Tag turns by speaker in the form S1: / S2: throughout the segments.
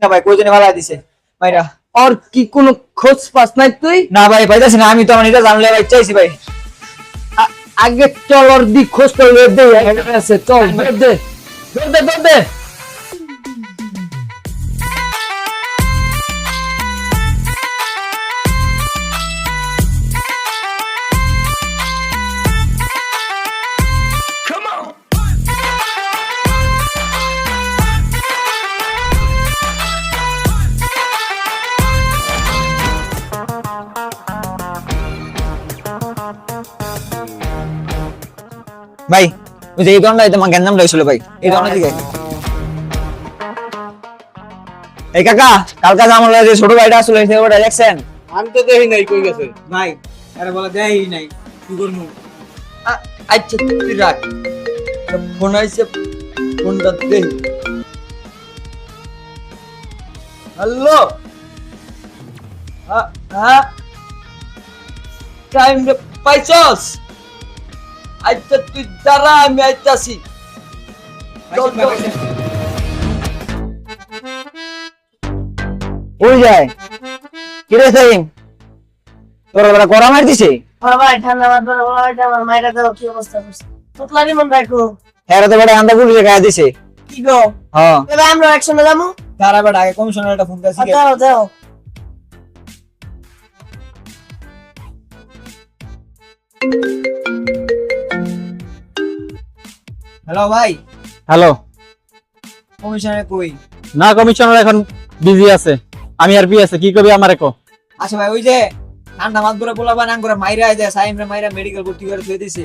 S1: না ভাই কই জন্য ভালো দিছে? ভাইরা।
S2: আর কি কোনো খোঁজ পাস নাই তুই?
S1: না ভাই পাইতাছি না আমি তো আমার নিজে জানলে ভাই চাইছি ভাই।
S2: আগে চল ওর দি খোঁজ তো লয়ে দে আছে চল দে দে দে।
S1: ভাই ওই যে এই দোকানটা তোমার গ্যাঞ্জাম রয়েছিল ভাই এই দোকানের দিকে এই কাকা কালকা আমার যে ছোট ভাইটা আসলে সে ওটা দেখছেন?
S3: আমি তো দেখি নাই কই গেছে?
S1: ভাই আরে বলে দেই নাই কি করব?
S2: আচ্ছা তুই রাখ। ফোন আইছে ফোনটা দে। হ্যালো? হ্যাঁ? টাইম পাইছস? আচ্ছা তুই দাঁড়া আমি আইতাছি।
S1: ওই যায়? কি রে সাইম? তোর বড় গরম মার দিছে?
S4: বাবাই ঠান্ডা মাত বলে বাবাই আমার মায়েরা দাও কি অবস্থা করছে? তোতলারি মন রাখো
S1: হ্যাঁ তো বড় আন্দা পুলিশে গায়ে দিছে।
S4: কি গো?
S1: হ্যাঁ।
S4: এবার আমরা একসঙ্গে যাব?
S1: তার আবার আগে কমিশনার একটা ফোন করছি।
S4: দাও দাও
S1: হ্যালো ভাই?
S5: হ্যালো
S1: কমিশনার কই?
S5: না কমিশনার এখন বিজি আছে। আমি আর পি আছে কি কবি আমার একো
S1: আচ্ছা ভাই ওই যে ঠান্ডা মাত করে বলা বানান করে মাইরা আই দেয় সাইমরে মাইরা মেডিকেল ভর্তি করে থুয়ে দিছে।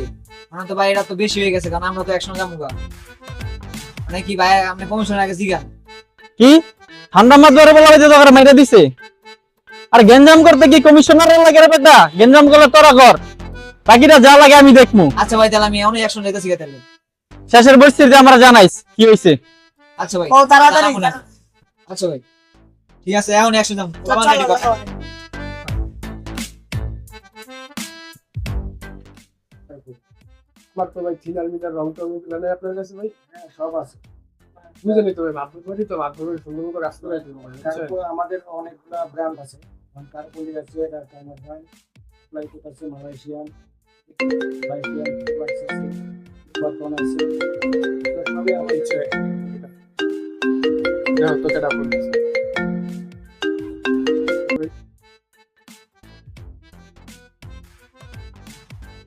S1: আমরা তো ভাই এটা তো বেশি হয়ে গেছে কারণ আমরা তো একসঙ্গে যাব গা। মানে কি ভাই আপনি কমিশনার আগে জিগান।
S5: কি? ঠান্ডা মাছ ধরে বলা হয়েছে তোকে মাইরা দিছে। আর গেঞ্জাম করতে কি কমিশনার লাগে রে বেটা? গেঞ্জাম করলে তোরা কর বাকিটা যা লাগে আমি দেখমু।
S1: আচ্ছা ভাই তাহলে আমি এমনই একসঙ্গে যেতেছি গা তাহলে।
S5: শেষের পরিস্থিতি আমরা জানাইস কি হয়েছে
S1: আচ্ছা ভাই।
S4: ও তাড়াতাড়ি।
S1: আচ্ছা ভাই। ঠিক আছে এখন একশো যাম
S4: চলো, চলো, চলো।
S3: আমার তো ভাই থিনার মিটার রং টং এগুলো নেই আপনার কাছে ভাই? হ্যাঁ সব আছে। বুঝলি তো ভাই মাধ্যমিক বাড়ি তো মাধ্যমিক সুন্দর
S6: তারপর আমাদের অনেকগুলা ব্র্যান্ড আছে। তারপরে আছে টাইমার ব্র্যান্ড ফ্লাইট আছে মালয়েশিয়ান বর্তমান আছে সবই আমার
S3: ইচ্ছে হ্যাঁ তো কেটা বলতেছে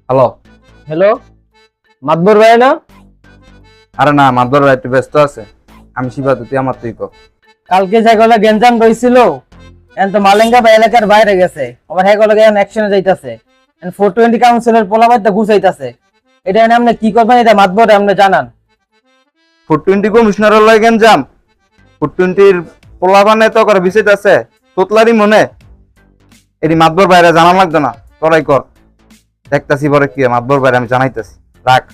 S7: হ্যালো।
S2: হ্যালো? মাতবর ভাই না?
S7: আরে না মাদবর ভাই একটু ব্যস্ত আছে আমি শিবা তুই আমার তুই কো।
S2: কালকে যে গলা গেঞ্জাম রইছিল এখন তো মালেঙ্গা বা এলাকার বাইরে গেছে। আমার হ্যাঁ গলা এখন অ্যাকশনে যাইতাছে। এখন ফোর টোয়েন্টি কাউন্সিলের পোলাবাই তো ঘুষাইতাছে এটা এনে আপনি কি করবেন, এটা মাতবরে আপনি জানান।
S7: ফুড টোয়েন্টি কমিশনারের যাম। তো করে বিষয় আছে, তোতলারই মনে। এটি মাতবর বাইরে জানা লাগতো না, তোরাই কর। দেখতাছি পরে কি মাতবর বাইরে আমি জানাইতাছি। রাখ।